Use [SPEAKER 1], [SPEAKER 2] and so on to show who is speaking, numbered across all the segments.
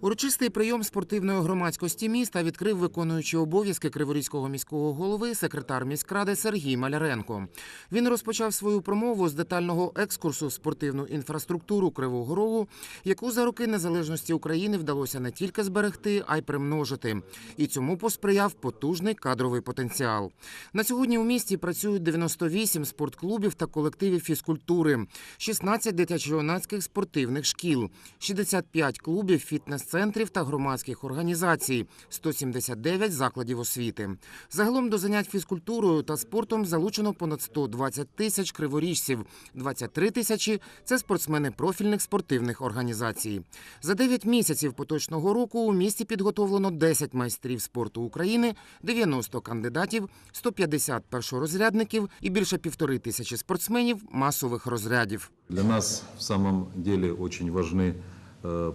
[SPEAKER 1] Урочистий прийом спортивної громадськості міста відкрив виконуючий обов'язки Криворізького міського голови секретар міськради Сергій Маляренко. Він розпочав свою промову з детального екскурсу в спортивну інфраструктуру Кривого Рогу, яку за роки незалежності України вдалося не тільки зберегти, а й примножити. І цьому посприяв потужний кадровий потенціал. На сьогодні у місті працюють 98 спортклубів та колективів фізкультури, 16 дитячо-юнацьких спортивних шкіл, 65 клубів, фітнес-центрів та громадських організацій, 179 закладів освіти. Загалом до занять фізкультурою та спортом залучено понад 120 тисяч криворіжців, 23 тисячі – це спортсмени профільних спортивних організацій. За 9 місяців поточного року у місті підготовлено 10 майстрів спорту України, 90 кандидатів, 150 першорозрядників і більше півтори тисячі спортсменів масових розрядів.
[SPEAKER 2] Для нас в самом деле очень важны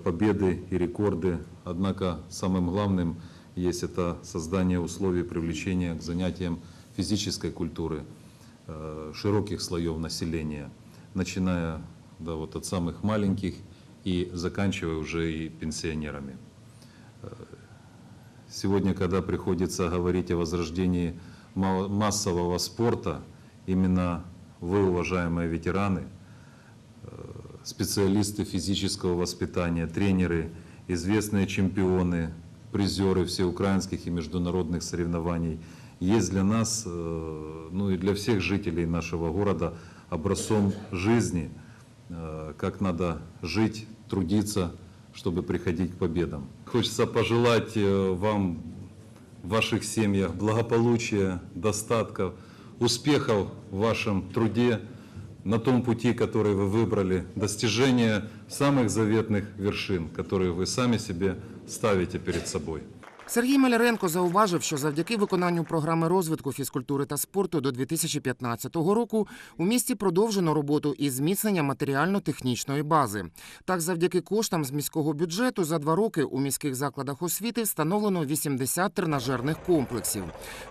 [SPEAKER 2] победы и рекорды, однако самым главным есть это создание условий привлечения к занятиям физической культуры широких слоев населения, начиная да, вот от самых маленьких и заканчивая уже и пенсионерами. Сегодня, когда приходится говорить о возрождении ма- массового спорта, именно вы, уважаемые ветераны, специалисты физического воспитания, тренеры, известные чемпионы, призеры всеукраинских и международных соревнований, есть для нас, э, ну и для всех жителей нашего города образцом жизни, э, как надо жить, трудиться, чтобы приходить к победам. Хочется пожелать э, вам в ваших семьях благополучия, достатков, успехов в вашем труде, на том пути, который вы выбрали, достижения самых заветных вершин, которые вы сами себе ставите перед собой.
[SPEAKER 1] Сергій Маляренко зауважив, що завдяки виконанню програми розвитку фізкультури та спорту до 2015 року у місті продовжено роботу із зміцнення матеріально-технічної бази. Так, завдяки коштам з міського бюджету за два роки у міських закладах освіти встановлено 80 тренажерних комплексів.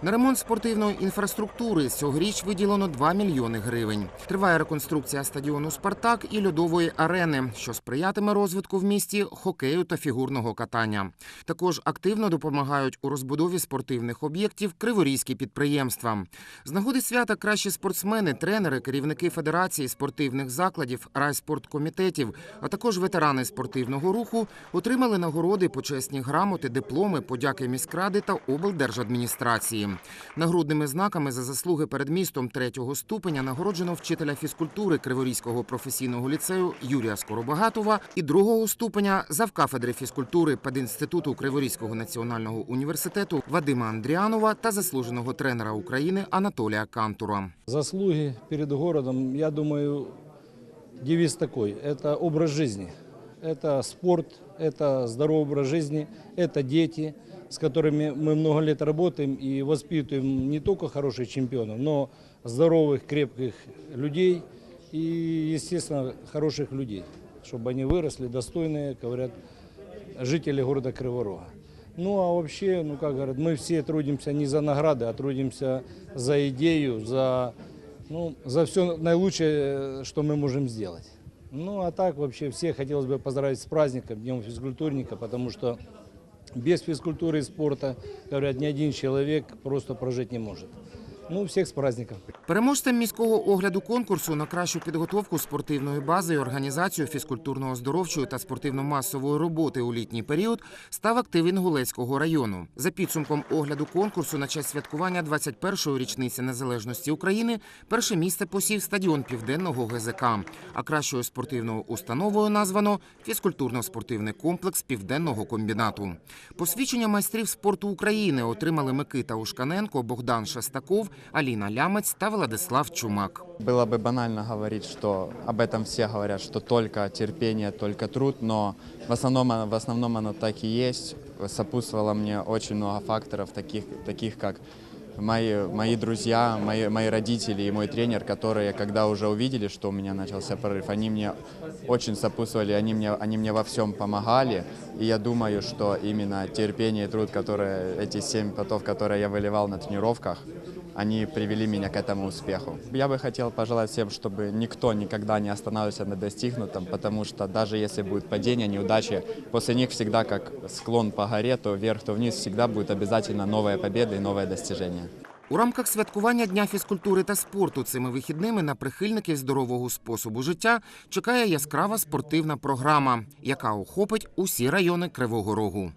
[SPEAKER 1] На ремонт спортивної інфраструктури цьогоріч виділено 2 мільйони гривень. Триває реконструкція стадіону Спартак і льодової арени, що сприятиме розвитку в місті хокею та фігурного катання. Також активно допомагають у розбудові спортивних об'єктів криворізькі підприємства. З нагоди свята кращі спортсмени, тренери, керівники федерації спортивних закладів, райспорткомітетів, а також ветерани спортивного руху отримали нагороди, почесні грамоти, дипломи, подяки міськради та облдержадміністрації. Нагрудними знаками за заслуги перед містом третього ступеня нагороджено вчителя фізкультури Криворізького професійного ліцею Юрія Скоробагатова і другого ступеня завкафедри фізкультури пединституту Криворізького національного університету Вадима Андріанова та заслуженого тренера України Анатолія Кантура.
[SPEAKER 3] Заслуги перед городом, я думаю, девиз такой. Это образ жизни. Это спорт, это здоровый образ жизни, это дети, с которыми мы много лет работаем и воспитываем не только хороших чемпионов, но здоровых, крепких людей и, естественно, хороших людей, чтобы они выросли достойные, говорят, жители города Криворога. Ну а вообще, ну как говорят, мы все трудимся не за награды, а трудимся за идею, за, ну, за все наилучшее, что мы можем сделать. Ну а так вообще всех хотелось бы поздравить с праздником, Днем физкультурника, потому что без физкультуры и спорта, говорят, ни один человек просто прожить не может. Ну, всех с праздником.
[SPEAKER 1] Переможцем міського огляду конкурсу на кращу підготовку спортивної бази і організацію фізкультурно-оздоровчої та спортивно-масової роботи у літній період став актив Інгулецького району. За підсумком огляду конкурсу на честь святкування 21-ї річниці незалежності України перше місце посів стадіон Південного ГЗК. А кращою спортивною установою названо фізкультурно-спортивний комплекс Південного комбінату. Посвідчення майстрів спорту України отримали Микита Ушканенко, Богдан Шестаков, Аліна Лямець та Владислав Чумак.
[SPEAKER 4] Было бы банально говорить, что об этом все говорят, что только терпение, только труд, но в основном, оно- в основном оно так и есть. Сопутствовало мне очень много факторов, таких, таких как мои, мои друзья, мои, мои родители и мой тренер, которые, когда уже увидели, что у меня начался прорыв, они мне очень сопутствовали, они мне, они мне во всем помогали. И я думаю, что именно терпение и труд, которые, эти семь потов, которые я выливал на тренировках, они привели меня к этому успеху. Я бы хотел пожелать всем, чтобы никто никогда не останавливался на достигнутом, потому что даже если будет падение, неудачи, после них всегда как склон по горе, то вверх, то вниз, всегда будет обязательно новая победа и новое достижение.
[SPEAKER 1] У рамках святкування Дня фізкультури та спорту цими вихідними на прихильників здорового способу життя чекає яскрава спортивна програма, яка охопить усі райони Кривого Рогу.